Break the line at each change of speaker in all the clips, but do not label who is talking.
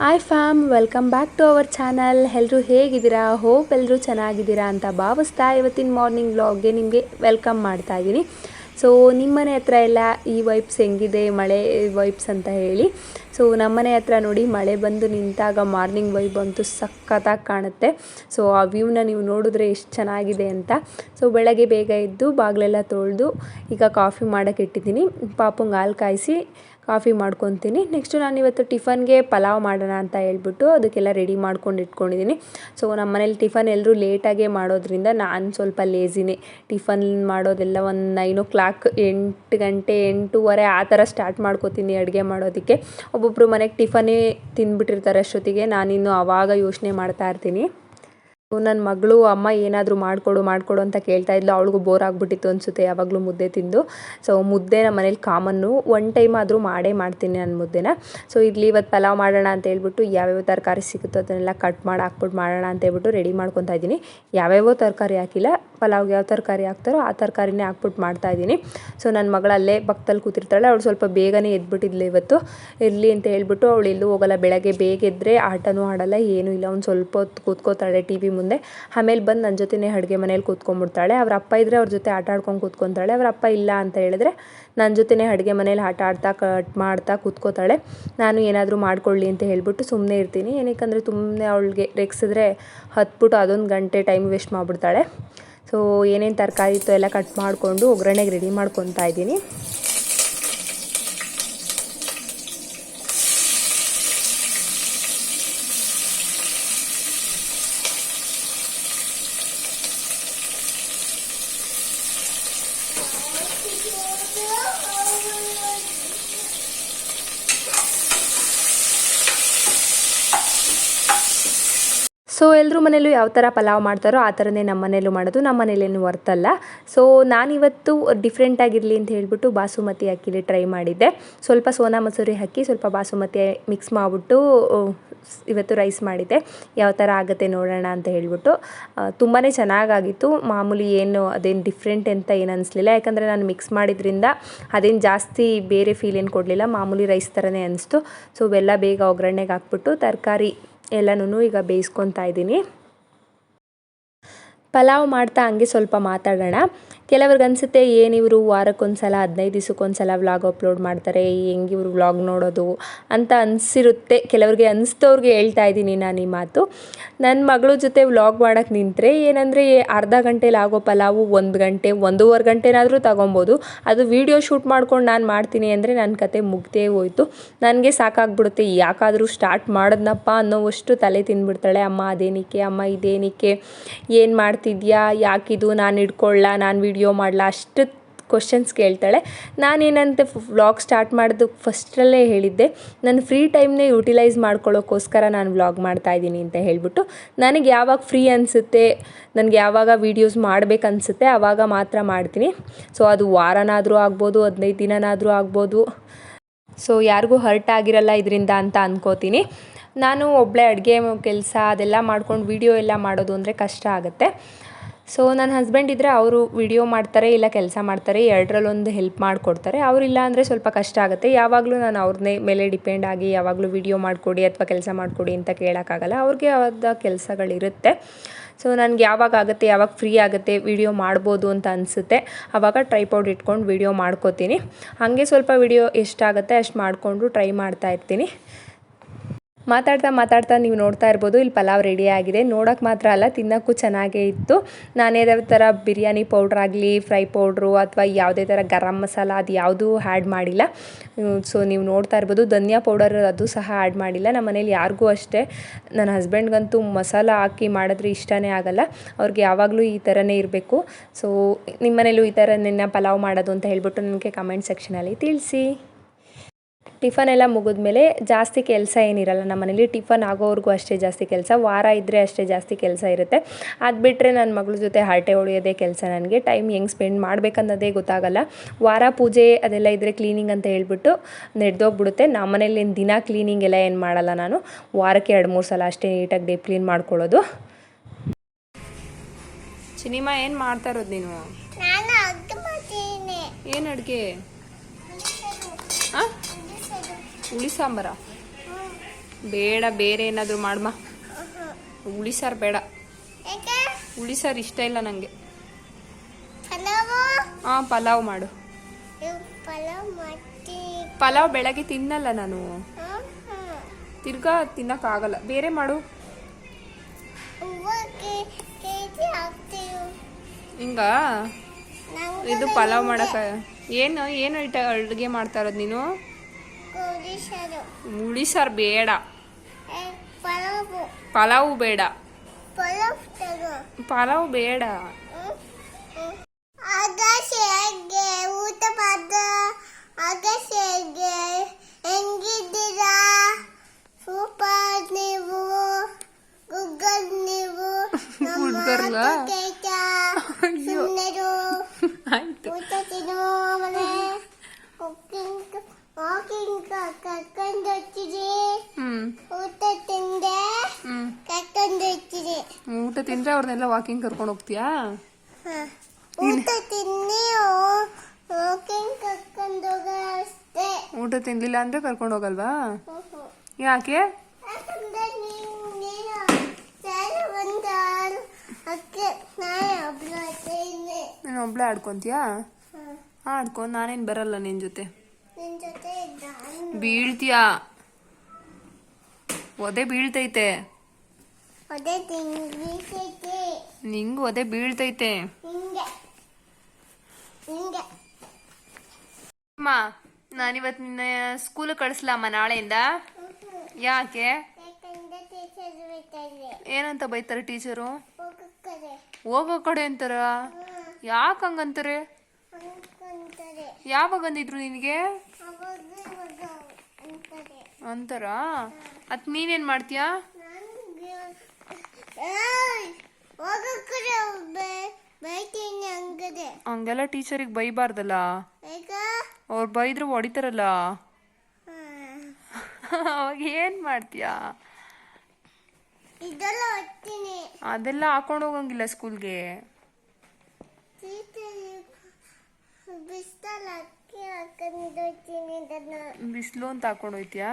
Hi fam welcome back to our channel ಎಲ್ಲರೂ ಹೇಗಿದ್ದೀರಾ? Hope ಎಲ್ಲರೂ ಚೆನ್ನಾಗಿದ್ದೀರಾ ಅಂತ ಭಾವಿಸ್ತಾ ಇವತ್ತಿನ ಮಾರ್ನಿಂಗ್ ವ್ಲಾಗ್ಗೆ ನಿಮಗೆ ವೆಲ್ಕಮ್ ಮಾಡ್ತಾ ಇದ್ದೀನಿ. ಸೊ ನಿಮ್ಮನೆ ಹತ್ರ ಎಲ್ಲ ಈ ವೈಪ್ಸ್ ಹೆಂಗಿದೆ? ಮಳೆ ವೈಪ್ಸ್ ಅಂತ ಹೇಳಿ. ಸೊ ನಮ್ಮನೆ ಹತ್ರ ನೋಡಿ ಮಳೆ ಬಂದು ನಿಂತಾಗ ಮಾರ್ನಿಂಗ್ ವೈಬ್ ಅಂತೂ ಸಖತ್ತಾಗಿ ಕಾಣುತ್ತೆ. ಸೊ ಆ ವ್ಯೂನ ನೀವು ನೋಡಿದ್ರೆ ಎಷ್ಟು ಚೆನ್ನಾಗಿದೆ ಅಂತ. ಸೊ ಬೆಳಗ್ಗೆ ಬೇಗ ಎದ್ದು ಬಾಗಿಲೆಲ್ಲ ತೊಳೆದು ಈಗ ಕಾಫಿ ಮಾಡೋಕ್ಕೆ ಇಟ್ಟಿದ್ದೀನಿ. ಪಾಪಂಗೆ ಹಾಲು ಕಾಯಿಸಿ ಕಾಫಿ ಮಾಡ್ಕೊತೀನಿ. ನೆಕ್ಸ್ಟು ನಾನು ಇವತ್ತು ಟಿಫನ್ಗೆ ಪಲಾವ್ ಮಾಡೋಣ ಅಂತ ಹೇಳ್ಬಿಟ್ಟು ಅದಕ್ಕೆಲ್ಲ ರೆಡಿ ಮಾಡ್ಕೊಂಡು ಇಟ್ಕೊಂಡಿದ್ದೀನಿ ಸೊ ನಮ್ಮ ಮನೇಲಿ ಟಿಫನ್ ಎಲ್ಲರೂ ಲೇಟಾಗೇ ಮಾಡೋದ್ರಿಂದ ನಾನು ಸ್ವಲ್ಪ ಲೇಸಿನೇ ಟಿಫನ್ ಮಾಡೋದೆಲ್ಲ ಒಂದು ನೈನ್ ಓ ಕ್ಲಾಕ್ ಎಂಟು ಗಂಟೆ, ಎಂಟೂವರೆ ಆ ಥರ ಸ್ಟಾರ್ಟ್ ಮಾಡ್ಕೋತೀನಿ ಅಡುಗೆ ಮಾಡೋದಕ್ಕೆ. ಒಬ್ಬೊಬ್ಬರು ಮನೆಗೆ ಟಿಫನೇ ತಿಂದ್ಬಿಟ್ಟಿರ್ತಾರೆ ಅಷ್ಟೊತ್ತಿಗೆ. ನಾನಿನ್ನು ಆವಾಗ ಯೋಚನೆ ಮಾಡ್ತಾ ಇರ್ತೀನಿ. ನನ್ನ ಮಗಳು, ಅಮ್ಮ ಏನಾದರೂ ಮಾಡಿಕೊಡು ಮಾಡಿಕೊಡು ಅಂತ ಕೇಳ್ತಾ ಇದ್ಲು. ಅವಳಿಗೂ ಬೋರ್ ಆಗಿಬಿಟ್ಟಿತ್ತು ಅನಿಸುತ್ತೆ, ಯಾವಾಗಲೂ ಮುದ್ದೆ ತಿಂದು. ಸೊ ಮುದ್ದೆ ನಮ್ಮ ಮನೇಲಿ ಕಾಮನ್ನು ಒನ್ ಟೈಮ್ ಆದರೂ ಮಾಡೇ ಮಾಡ್ತೀನಿ ನಾನು ಮುದ್ದೆನ. ಸೊ ಇಲ್ಲಿ ಇವತ್ತು ಪಲಾವ್ ಮಾಡೋಣ ಅಂತ ಹೇಳ್ಬಿಟ್ಟು ಯಾವ್ಯಾವ ತರಕಾರಿ ಸಿಗುತ್ತೋ ಅದನ್ನೆಲ್ಲ ಕಟ್ ಮಾಡಿ ಹಾಕ್ಬಿಟ್ಟು ಮಾಡೋಣ ಅಂತ ಹೇಳ್ಬಿಟ್ಟು ರೆಡಿ ಮಾಡ್ಕೊತಾ ಇದ್ದೀನಿ. ಯಾವ್ಯಾವ ತರಕಾರಿ ಹಾಕಿಲ್ಲ ಪಲಾವ್ಗೆ ಯಾವ ತರಕಾರಿ ಹಾಕ್ತಾರೋ ಆ ತರಕಾರಿನೇ ಹಾಕ್ಬಿಟ್ಟು ಮಾಡ್ತಾ ಇದ್ದೀನಿ. ಸೊ ನನ್ನ ಮಗಳು ಅಲ್ಲೇ ಪಕ್ಕದಲ್ಲಿ ಕೂತಿರ್ತಾಳೆ ಅವಳು ಸ್ವಲ್ಪ ಬೇಗನೆ ಎದ್ಬಿಟ್ಟಿದ್ಲು ಇವತ್ತು. ಇರಲಿ ಅಂತ ಹೇಳ್ಬಿಟ್ಟು ಅವಳು ಎಲ್ಲೂ ಹೋಗಲ್ಲ, ಬೆಳಗ್ಗೆ ಬೇಗ ಎದ್ದರೆ ಆಟನೂ ಆಡಲ್ಲ, ಏನೂ ಇಲ್ಲ. ಅವ್ನು ಸ್ವಲ್ಪ ಹೊತ್ತು ಕೂತ್ಕೋತಾಳೆ ಟಿ ವಿ ಮುಂದೆ. ಆಮೇಲೆ ಬಂದು ನನ್ನ ಜೊತೆನೇ ಅಡುಗೆ ಮನೇಲಿ ಕೂತ್ಕೊಂಡ್ಬಿಡ್ತಾಳೆ. ಅವ್ರ ಅಪ್ಪ ಇದ್ದರೆ ಅವ್ರ ಜೊತೆ ಆಟ ಆಡ್ಕೊಂಡು ಕೂತ್ಕೊತಾಳೆ. ಅವ್ರ ಅಪ್ಪ ಇಲ್ಲ ಅಂತ ಹೇಳಿದ್ರೆ ನನ್ನ ಜೊತೆನೇ ಅಡುಗೆ ಮನೇಲಿ ಆಟ ಆಡ್ತಾ, ಕಟ್ ಮಾಡ್ತಾ ಕೂತ್ಕೋತಾಳೆ. ನಾನು ಏನಾದರೂ ಮಾಡ್ಕೊಳ್ಳಿ ಅಂತ ಹೇಳ್ಬಿಟ್ಟು ಸುಮ್ಮನೆ ಇರ್ತೀನಿ. ಏನಕ್ಕಂದರೆ ಸುಮ್ಮನೆ ಅವಳಿಗೆ ರೆಕ್ಸಿದ್ರೆ ಹತ್ಬಿಟ್ಟು ಅದೊಂದು ಗಂಟೆ ಟೈಮ್ ವೇಸ್ಟ್ ಮಾಡಿಬಿಡ್ತಾಳೆ. ಸೊ ಏನೇನು ತರಕಾರಿ ಇತ್ತು ಎಲ್ಲ ಕಟ್ ಮಾಡಿಕೊಂಡು ಒಗ್ಗರಣೆಗೆ ರೆಡಿ ಮಾಡ್ಕೊತಾ ಇದ್ದೀನಿ. ಸೊ ಎಲ್ಲರೂ ಮನೇಲೂ ಯಾವ ಥರ ಪಲಾವ್ ಮಾಡ್ತಾರೋ ಆ ಥರನೇ ನಮ್ಮ ಮನೇಲೂ ಮಾಡೋದು. ನಮ್ಮ ಮನೇಲೇನು ವರ್ತಲ್ಲ. ಸೊ ನಾನಿವತ್ತು ಡಿಫ್ರೆಂಟಾಗಿರಲಿ ಅಂತ ಹೇಳಿಬಿಟ್ಟು ಬಾಸುಮತಿ ಅಕ್ಕಿಲಿ ಟ್ರೈ ಮಾಡಿದ್ದೆ. ಸ್ವಲ್ಪ ಸೋನಾ ಮಸೂರಿ ಹಾಕಿ ಸ್ವಲ್ಪ ಬಾಸುಮತಿ ಮಿಕ್ಸ್ ಮಾಡಿಬಿಟ್ಟು ಇವತ್ತು ರೈಸ್ ಮಾಡಿದ್ದೆ. ಯಾವ ಥರ ಆಗುತ್ತೆ ನೋಡೋಣ ಅಂತ ಹೇಳಿಬಿಟ್ಟು ತುಂಬಾ ಚೆನ್ನಾಗಾಗಿತ್ತು. ಮಾಮೂಲಿ ಏನು, ಅದೇನು ಡಿಫ್ರೆಂಟ್ ಅಂತ ಏನು ಅನಿಸ್ಲಿಲ್ಲ. ಯಾಕಂದರೆ ನಾನು ಮಿಕ್ಸ್ ಮಾಡಿದ್ರಿಂದ ಅದೇನು ಜಾಸ್ತಿ ಬೇರೆ ಫೀಲ್ ಏನು ಕೊಡಲಿಲ್ಲ. ಮಾಮೂಲಿ ರೈಸ್ ಥರನೇ ಅನಿಸ್ತು. ಸೊ ಇವೆಲ್ಲ ಬೇಗ ಒಗ್ಗರಣೆಗೆ ಹಾಕ್ಬಿಟ್ಟು, ತರಕಾರಿ ಎಲ್ಲನೂ ಈಗ ಬೇಯಿಸ್ಕೊತಾ ಇದ್ದೀನಿ. ಪಲಾವ್ ಮಾಡ್ತಾ ಹಂಗೆ ಸ್ವಲ್ಪ ಮಾತಾಡೋಣ. ಕೆಲವ್ರಿಗೆ ಅನಿಸುತ್ತೆ ಏನು ಇವರು ವಾರಕ್ಕೊಂದ್ಸಲ, ಹದಿನೈದು ದಿವಸಕ್ಕೊಂದ್ಸಲ ವ್ಲಾಗ್ ಅಪ್ಲೋಡ್ ಮಾಡ್ತಾರೆ, ಹೆಂಗೆ ಇವರು ವ್ಲಾಗ್ ನೋಡೋದು? ಅಂತ ಅನಿಸಿರುತ್ತೆ. ಕೆಲವ್ರಿಗೆ ಅನಿಸ್ತವ್ರಿಗೆ ಹೇಳ್ತಾ ಇದ್ದೀನಿ ನಾನು ಈ ಮಾತು. ನನ್ನ ಮಗಳ ಜೊತೆ ವ್ಲಾಗ್ ಮಾಡೋಕ್ಕೆ ನಿಂತರೆ ಏನಂದರೆ ಅರ್ಧ ಗಂಟೆಲಿ ಆಗೋ ಪಲಾವು, ಒಂದು ಗಂಟೆ, ಒಂದೂವರೆ ಗಂಟೆನಾದರೂ ತಗೊಬೋದು. ಅದು ವೀಡಿಯೋ ಶೂಟ್ ಮಾಡ್ಕೊಂಡು ನಾನು ಮಾಡ್ತೀನಿ ಅಂದರೆ ನನ್ನ ಕತೆ ಮುಗ್ದೇ ಹೋಯಿತು. ನನಗೆ ಸಾಕಾಗ್ಬಿಡುತ್ತೆ. ಯಾಕಾದರೂ ಸ್ಟಾರ್ಟ್ ಮಾಡಿದ್ನಪ್ಪ ಅನ್ನೋವಷ್ಟು ತಲೆ ತಿಂದ್ಬಿಡ್ತಾಳೆ ಅಮ್ಮ, ಅದೇನಿಕ್ಕೆ? ಅಮ್ಮ ಇದೇನಿಕೆ ಏನು ಮಾಡ್ತಿದ್ಯಾ? ಯಾಕಿದು? ನಾನು ಇಟ್ಕೊಳ್ಳ ನಾನು ವಿಡಿಯೋ ಮಾಡಲ, ಅಷ್ಟು ಕ್ವಶನ್ಸ್ ಕೇಳ್ತಾಳೆ. ನಾನೇನಂತೆ ವ್ಲಾಗ್ ಸ್ಟಾರ್ಟ್ ಮಾಡೋದು ಫಸ್ಟಲ್ಲೇ ಹೇಳಿದ್ದೆ, ನಾನು ಫ್ರೀ ಟೈಮ್ನೇ ಯುಟಿಲೈಸ್ ಮಾಡ್ಕೊಳ್ಳೋಕ್ಕೋಸ್ಕರ ನಾನು ವ್ಲಾಗ್ ಮಾಡ್ತಾ ಇದ್ದೀನಿ ಅಂತ ಹೇಳ್ಬಿಟ್ಟು, ನನಗೆ ಯಾವಾಗ ಫ್ರೀ ಅನಿಸುತ್ತೆ, ನನಗೆ ಯಾವಾಗ ವೀಡಿಯೋಸ್ ಮಾಡಬೇಕನ್ಸುತ್ತೆ ಆವಾಗ ಮಾತ್ರ ಮಾಡ್ತೀನಿ. ಸೊ ಅದು ವಾರನಾದರೂ ಆಗ್ಬೋದು, ಹದಿನೈದು ದಿನನಾದರೂ ಆಗ್ಬೋದು. ಸೊ ಯಾರಿಗೂ ಹರ್ಟ್ ಆಗಿರಲ್ಲ ಇದರಿಂದ ಅಂತ ಅಂದ್ಕೋತೀನಿ ನಾನು ಒಬ್ಬಳೇ ಅಡುಗೆ ಕೆಲಸ ಅದೆಲ್ಲ ಮಾಡ್ಕೊಂಡು ವೀಡಿಯೋ ಎಲ್ಲ ಮಾಡೋದು ಅಂದರೆ ಕಷ್ಟ ಆಗುತ್ತೆ. ಸೊ ನನ್ನ ಹಸ್ಬೆಂಡ್ ಇದ್ದರೆ ಅವರು ವಿಡಿಯೋ ಮಾಡ್ತಾರೆ, ಇಲ್ಲ ಕೆಲಸ ಮಾಡ್ತಾರೆ, ಎರಡರಲ್ಲೊಂದು ಹೆಲ್ಪ್ ಮಾಡಿಕೊಡ್ತಾರೆ. ಅವರಿಲ್ಲ ಅಂದರೆ ಸ್ವಲ್ಪ ಕಷ್ಟ ಆಗುತ್ತೆ. ಯಾವಾಗಲೂ ನಾನು ಅವ್ರನ್ನೇ ಮೇಲೆ ಡಿಪೆಂಡ್ ಆಗಿ ಯಾವಾಗಲೂ ವಿಡಿಯೋ ಮಾಡಿಕೊಡಿ ಅಥವಾ ಕೆಲಸ ಮಾಡಿಕೊಡಿ ಅಂತ ಕೇಳೋಕ್ಕಾಗಲ್ಲ. ಅವ್ರಿಗೆ ಆದ ಕೆಲಸಗಳಿರುತ್ತೆ. ಸೊ ನನಗೆ ಯಾವಾಗ ಆಗುತ್ತೆ, ಯಾವಾಗ ಫ್ರೀ ಆಗುತ್ತೆ ವಿಡಿಯೋ ಮಾಡ್ಬೋದು ಅಂತ ಅನಿಸುತ್ತೆ. ಆವಾಗ ಟ್ರೈಪೌಡ್ ಇಟ್ಕೊಂಡು ವಿಡಿಯೋ ಮಾಡ್ಕೋತೀನಿ. ಹಾಗೆ ಸ್ವಲ್ಪ ವಿಡಿಯೋ ಎಷ್ಟಾಗುತ್ತೆ ಅಷ್ಟು ಮಾಡಿಕೊಂಡು ಟ್ರೈ ಮಾಡ್ತಾ ಇರ್ತೀನಿ. ಮಾತಾಡ್ತಾ ಮಾತಾಡ್ತಾ ನೀವು ನೋಡ್ತಾ ಇರ್ಬೋದು, ಇಲ್ಲಿ ಪಲಾವ್ ರೆಡಿ ಆಗಿದೆ. ನೋಡೋಕೆ ಮಾತ್ರ ಅಲ್ಲ, ತಿನ್ನೋಕ್ಕೂ ಚೆನ್ನಾಗೇ ಇತ್ತು. ನಾನೇ ಥರ ಬಿರಿಯಾನಿ ಪೌಡ್ರ್ ಆಗಲಿ ಫ್ರೈ ಪೌಡ್ರು ಅಥವಾ ಯಾವುದೇ ಥರ ಗರಂ ಮಸಾಲ ಅದು ಯಾವುದೂ ಆ್ಯಡ್ ಮಾಡಿಲ್ಲ. ಸೊ ನೀವು ನೋಡ್ತಾ ಇರ್ಬೋದು, ಧನಿಯಾ ಪೌಡರ್ ಅದು ಸಹ ಆ್ಯಡ್ ಮಾಡಿಲ್ಲ. ನಮ್ಮ ಮನೇಲಿ ಯಾರಿಗೂ ಅಷ್ಟೇ. ನನ್ನ ಹಸ್ಬೆಂಡ್ಗಂತೂ ಮಸಾಲ ಹಾಕಿ ಮಾಡಿದ್ರೆ ಇಷ್ಟನೇ ಆಗಲ್ಲ. ಅವ್ರಿಗೆ ಯಾವಾಗಲೂ ಈ ಥರನೇ ಇರಬೇಕು. ಸೊ ನಿಮ್ಮ ಮನೇಲೂ ಈ ಥರ ನಿನ್ನ ಪಲಾವ್ ಮಾಡೋದು ಅಂತ ಹೇಳ್ಬಿಟ್ಟು ನನಗೆ ಕಮೆಂಟ್ ಸೆಕ್ಷನಲ್ಲಿ ತಿಳಿಸಿ. ಟಿಫನ್ ಎಲ್ಲ ಮುಗಿದ್ಮೇಲೆ ಜಾಸ್ತಿ ಕೆಲಸ ಏನಿರಲ್ಲ ನಮ್ಮ ಮನೇಲಿ ಟಿಫನ್ ಆಗೋವರೆಗೂ ಅಷ್ಟೇ ಜಾಸ್ತಿ ಕೆಲಸ ವಾರ ಇದ್ದರೆ ಅಷ್ಟೇ ಜಾಸ್ತಿ ಕೆಲಸ ಇರುತ್ತೆ. ಅದು ಬಿಟ್ಟರೆ ನನ್ನ ಮಗಳ ಜೊತೆ ಹರಟೆ ಹೊಡೆಯೋದೇ ಕೆಲಸ ನನಗೆ ಟೈಮ್ ಹೆಂಗೆ ಸ್ಪೆಂಡ್ ಮಾಡಬೇಕನ್ನೋದೇ ಗೊತ್ತಾಗಲ್ಲ. ವಾರ ಪೂಜೆ ಅದೆಲ್ಲ ಇದ್ದರೆ ಕ್ಲೀನಿಂಗ್ ಅಂತ ಹೇಳ್ಬಿಟ್ಟು ನಡೆದೋಗ್ಬಿಡುತ್ತೆ. ನಮ್ಮ ಮನೇಲಿ ದಿನ ಕ್ಲೀನಿಂಗ್ ಎಲ್ಲ ಏನು ಮಾಡಲ್ಲ ನಾನು ವಾರಕ್ಕೆ ಎರಡು ಮೂರು ಸಲ ಅಷ್ಟೇ ನೀಟಾಗಿ ಡೇ ಕ್ಲೀನ್ ಮಾಡ್ಕೊಳ್ಳೋದು. ಸಿನಿಮಾ ಏನು ಮಾಡ್ತಾ ಇರೋದು ನೀನು?
ನಾನು ಅಡ್ಗೆ ಮಾಡ್ತೀನಿ
ಏನು ಅಡುಗೆ? ಹಾಂ. ಹುಳಿ ಸಾಂಬಾರ. ಬೇಡ ಬೇರೆ ಏನಾದರೂ ಮಾಡಮ್ಮ ಹುಳಿ ಸಾರು ಬೇಡ. ಹುಳಿ ಸಾರು ಇಷ್ಟ ಇಲ್ಲ ನನಗೆ ಹಾ ಪಲಾವ್ ಮಾಡು.
ಪಲಾವ್
ಬೆಳಗ್ಗೆ ತಿನ್ನಲ್ಲ ನಾನು.
ತಿರ್ಗಾ ತಿನ್ನಕ್
ತಿರ್ಗಾ ತಿನ್ನಕ್ಕಾಗಲ್ಲ. ಬೇರೆ ಮಾಡು. ಹಿಂಗ? ಇದು ಪಲಾವ್ ಮಾಡಕ ಏನು ಏನು ಅಡುಗೆ ಮಾಡ್ತಾ ಇರೋದು ನೀನು? ಹುಳಿ ಸಾರು ಬೇಡ.
ಪಲಾವು.
ಪಲಾವು ಬೇಡ.
ಪಲಾವ್
ಬೇಡ.
ಸೂಪರ್ ನೀವು. ಗೂಗಲ್ ನೀವು ನಮ್ಮ
ಹುಡ್ಗರ್ಲ?
ಮಾತು ಕೇಳ್ತಾ
ಅಯ್ಯೋ.
ಸುಮ್ಮನೆರು
ಆಯ್ತು
ಊಟ ತಿನ್ನೋ ಮನೆ ವಾಕಿಂಗ್ ವಾಕಿಂಗ್ ಕರ್ಕೊಂಡು ಹೋಗ್ತಿರಿ
ಹ್ಮ್
ಊಟ ತಿಂದೆ
ಹ್ಮ್
ಕರ್ಕೊಂಡು ಹೋಗ್ತಿರಿ
ಊಟ ತಿಂದ್ರೆ ಅವ್ರನ್ನೆಲ್ಲ ವಾಕಿಂಗ್ ಕರ್ಕೊಂಡು ಹೋಗ್ತೀಯಾ.
ಊಟ ತಿನ್ನಿ ವಾಕಿಂಗ್ ಕರ್ಕೊಂಡು ಹೋಗ
ಊಟ ತಿನ್ಲಿಲ್ಲ ಅಂದ್ರೆ ಕರ್ಕೊಂಡು ಹೋಗಲ್ವಾ. ಯಾಕೆ?
ನೀನು ಒಬ್ಳು
ಆಡ್ಕೊಂತೀಯಾ? ಆಡ್ಕೊಂಡ್ ನಾನೇನು ಬರಲ್ಲ ನಿನ್ ಜೊತೆ.
ನಿನ್ ಜೊತೆ
ಬೀಳ್ತೀಯಾ? ಒದೆ ಬೀಳ್ತೈತೆ.
ಅದೇ ತಿಂಗಿಸೈತಿ
ನಿಂಗೂ ಒದೆ ಬೀಳ್ತೈತೆ.
ಹಿಂಗೆ. ಹಿಂಗೆ.
ಅಮ್ಮ ನಾನಿವತ್ತು ನಿನ್ನ ಸ್ಕೂಲ್ ಕಳಿಸ್ಲಮ್ಮ ನಾಳೆಯಿಂದ? ಯಾಕೆ?
ಯಾಕಂದ್ರೆ ಟೀಚರ್ ಬೇಕಾದ್ರೆ
ಏನಂತ ಬೈತಾರೆ ಟೀಚರು?
ಹೋಗಕ್ಕರೆ
ಹೋಗೋ ಕಡೆ ಅಂತಾರ? ಯಾಕೆ ಹಂಗಂತಾರೆ? ಯಾವಾಗ ಅಂದಿದ್ರು ನಿನಗೆ?
ಅವಾಗ ಇವಾಗ ಅಂತಾರೆ.
ಅಂತಾರ? ಅತ್ ನೀನೇನ್ ಮಾಡ್ತೀಯಾ
ನನಗೆ ಏಯ್ ಹೋಗಕ್ಕರೆ ಬೈತೀನಿ ಹಂಗದೆ
ಹಂಗೆಲ್ಲ ಟೀಚರಿಗೆ ಬೈಬಾರ್ದಲ್ಲ? ಅವ್ರು ಬೈದ್ರು ಹೊಡಿತಾರಲ್ಲ. ಅವಾಗ ಏನ್ ಮಾಡ್ತೀಯಾ? ಅದೆಲ್ಲ ಹಾಕೊಂಡು ಹೋಗಂಗಿಲ್ಲ ಸ್ಕೂಲ್ಗೆ? ಬಿಸಿಲು ಅಂತ ಹಾಕೊಂಡು ಹೋಯ್ತೀಯಾ?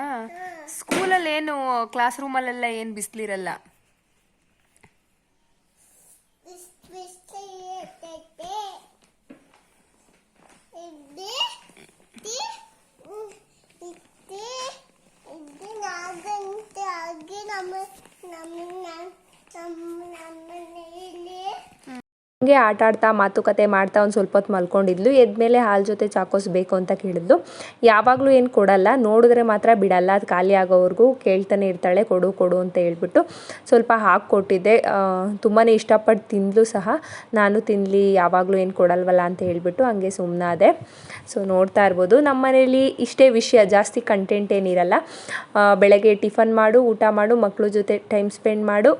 ಸ್ಕೂಲಲ್ಲಿ ಏನು ಕ್ಲಾಸ್ ರೂಮಲ್ಲೆಲ್ಲ ಏನು ಬಿಸಿಲಿರಲ್ಲ?
ಆಗಿ ನಮ್ಮ ನಮ್ಮ ನಮ್ಮ ನಮ್ಮನೆಯಲ್ಲಿ
ಹಂಗೆ ಆಟ ಆಡ್ತಾ ಮಾತುಕತೆ ಮಾಡ್ತಾ ಒಂದು ಸ್ವಲ್ಪ ಹೊತ್ತು ಮಲ್ಕೊಂಡಿದ್ಲು. ಎದ್ಮೇಲೆ ಹಾಲು ಜೊತೆ ಚಾಕೋಸ್ ಬೇಕು ಅಂತ ಕೇಳಿದ್ಲು. ಯಾವಾಗಲೂ ಏನು ಕೊಡಲ್ಲ, ನೋಡಿದ್ರೆ ಮಾತ್ರ ಬಿಡಲ್ಲ, ಅದು ಖಾಲಿ ಆಗೋವರೆಗೂ ಕೇಳ್ತಾನೆ ಇರ್ತಾಳೆ, ಕೊಡು ಕೊಡು ಅಂತ ಹೇಳ್ಬಿಟ್ಟು ಸ್ವಲ್ಪ ಹಾಕಿ ಕೊಟ್ಟಿದ್ದೆ. ತುಂಬಾ ಇಷ್ಟಪಟ್ಟು ತಿಂದಲು ಸಹ. ನಾನು ತಿನ್ನಲಿ ಯಾವಾಗಲೂ ಏನು ಕೊಡಲ್ವಲ್ಲ ಅಂತ ಹೇಳ್ಬಿಟ್ಟು ಹಂಗೆ ಸುಮ್ಮನಾದೆ ಸೊ ನೋಡ್ತಾ ಇರ್ಬೋದು. ನಮ್ಮ ಮನೇಲಿ ಇಷ್ಟೇ ವಿಷಯ, ಜಾಸ್ತಿ ಕಂಟೆಂಟ್ ಏನಿರಲ್ಲ ಬೆಳಗ್ಗೆ ಟಿಫನ್ ಮಾಡು, ಊಟ ಮಾಡು ಮಕ್ಕಳ ಜೊತೆ ಟೈಮ್ ಸ್ಪೆಂಡ್ ಮಾಡು,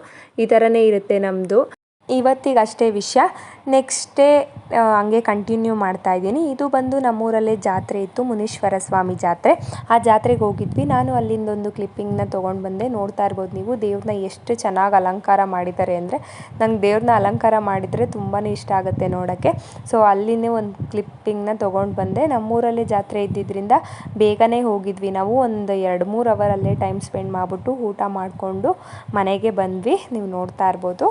ಈ ಥರನೇ ಇರುತ್ತೆ ನಮ್ಮದು ಇವತ್ತಿಗೆ ಅಷ್ಟೇ ವಿಷಯ. ನೆಕ್ಸ್ಟ್ ಡೇ ಹಂಗೆ ಕಂಟಿನ್ಯೂ ಮಾಡ್ತಾ ಇದ್ದೀನಿ. ಇದು ಬಂದು ನಮ್ಮೂರಲ್ಲೇ ಜಾತ್ರೆ ಇತ್ತು ಮುನೀಶ್ವರ ಸ್ವಾಮಿ ಜಾತ್ರೆ. ಆ ಜಾತ್ರೆಗೆ ಹೋಗಿದ್ವಿ. ನಾನು ಅಲ್ಲಿಂದೊಂದು ಕ್ಲಿಪ್ಪಿಂಗ್ನ ತೊಗೊಂಡು ಬಂದೆ. ನೋಡ್ತಾ ಇರ್ಬೋದು ನೀವು ದೇವ್ರನ್ನ ಎಷ್ಟು ಚೆನ್ನಾಗಿ ಅಲಂಕಾರ ಮಾಡಿದ್ದಾರೆ ಅಂದರೆ, ನಂಗೆ ದೇವ್ರನ್ನ ಅಲಂಕಾರ ಮಾಡಿದರೆ ತುಂಬಾ ಇಷ್ಟ ಆಗುತ್ತೆ ನೋಡೋಕ್ಕೆ. ಸೊ ಅಲ್ಲಿನೇ ಒಂದು ಕ್ಲಿಪ್ಪಿಂಗ್ನ ತೊಗೊಂಡು ಬಂದೆ. ನಮ್ಮೂರಲ್ಲೇ ಜಾತ್ರೆ ಇದ್ದಿದ್ದರಿಂದ ಬೇಗನೆ ಹೋಗಿದ್ವಿ ನಾವು. ಒಂದು ಎರಡು ಮೂರು ಅವರಲ್ಲೇ ಟೈಮ್ ಸ್ಪೆಂಡ್ ಮಾಡಿಬಿಟ್ಟು ಊಟ ಮಾಡಿಕೊಂಡು ಮನೆಗೆ ಬಂದ್ವಿ. ನೀವು ನೋಡ್ತಾ ಇರ್ಬೋದು.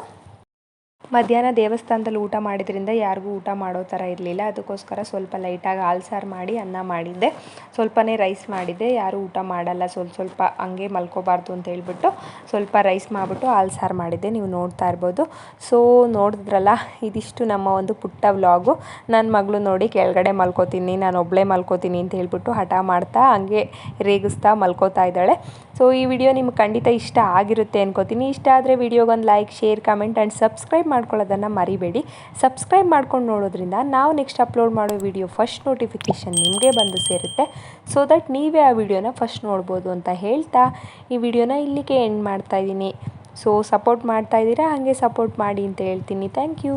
ಮಧ್ಯಾಹ್ನ ದೇವಸ್ಥಾನದಲ್ಲಿ ಊಟ ಮಾಡಿದ್ರಿಂದ ಯಾರಿಗೂ ಊಟ ಮಾಡೋ ಥರ ಇರಲಿಲ್ಲ. ಅದಕ್ಕೋಸ್ಕರ ಸ್ವಲ್ಪ ಲೈಟಾಗಿ ಹಾಲು ಮಾಡಿ, ಅನ್ನ ಮಾಡಿದ್ದೆ. ಸ್ವಲ್ಪನೇ ರೈಸ್ ಮಾಡಿದ್ದೆ. ಯಾರೂ ಊಟ ಮಾಡಲ್ಲ. ಸ್ವಲ್ಪ ಸ್ವಲ್ಪ ಹಂಗೆ ಮಲ್ಕೋಬಾರ್ದು ಅಂತ ಹೇಳ್ಬಿಟ್ಟು ಸ್ವಲ್ಪ ರೈಸ್ ಮಾಡಿಬಿಟ್ಟು ಹಾಲು ಸಾರು ಮಾಡಿದ್ದೆ. ನೀವು ನೋಡ್ತಾ ಇರ್ಬೋದು. ಸೊ ನೋಡಿದ್ರಲ್ಲ, ಇದಿಷ್ಟು ನಮ್ಮ ಒಂದು ಪುಟ್ಟ ವ್ಲಾಗು ನನ್ನ ಮಗಳು ನೋಡಿ ಕೆಳಗಡೆ ಮಲ್ಕೋತೀನಿ, ನಾನು ಒಬ್ಬಳೇ ಮಲ್ಕೋತೀನಿ ಅಂತ ಹೇಳ್ಬಿಟ್ಟು ಹಠ ಮಾಡ್ತಾ ಹಂಗೆ ರೇಗಿಸ್ತಾ ಮಲ್ಕೋತಾ ಇದ್ದಾಳೆ. ಸೊ ಈ ವಿಡಿಯೋ ನಿಮ್ಗೆ ಖಂಡಿತ ಇಷ್ಟ ಆಗಿರುತ್ತೆ ಅನ್ಕೋತೀನಿ. ಇಷ್ಟ ಆದರೆ ವಿಡಿಯೋಗೊಂದು like share comment and subscribe ಮಾಡ್ಕೊಳ್ಳೋದನ್ನು ಮರಿಬೇಡಿ. ಸಬ್ಸ್ಕ್ರೈಬ್ ಮಾಡ್ಕೊಂಡು ನೋಡೋದ್ರಿಂದ ನಾವು ನೆಕ್ಸ್ಟ್ ಅಪ್ಲೋಡ್ ಮಾಡೋ ವಿಡಿಯೋ ಫಸ್ಟ್ ನೋಟಿಫಿಕೇಷನ್ ನಿಮಗೆ ಬಂದು ಸೇರುತ್ತೆ. ಸೊ ದಟ್ ನೀವೇ ಆ ವಿಡಿಯೋನ ಫಸ್ಟ್ ನೋಡ್ಬೋದು ಅಂತ ಹೇಳ್ತಾ ಈ ವಿಡಿಯೋನ ಇಲ್ಲಿಗೆ ಎಂಡ್ ಮಾಡ್ತಾ ಇದ್ದೀನಿ. ಸೊ ಸಪೋರ್ಟ್ ಮಾಡ್ತಾ ಇದ್ದೀರಾ? ಹಾಗೆ ಸಪೋರ್ಟ್ ಮಾಡಿ ಅಂತ ಹೇಳ್ತೀನಿ. Thank you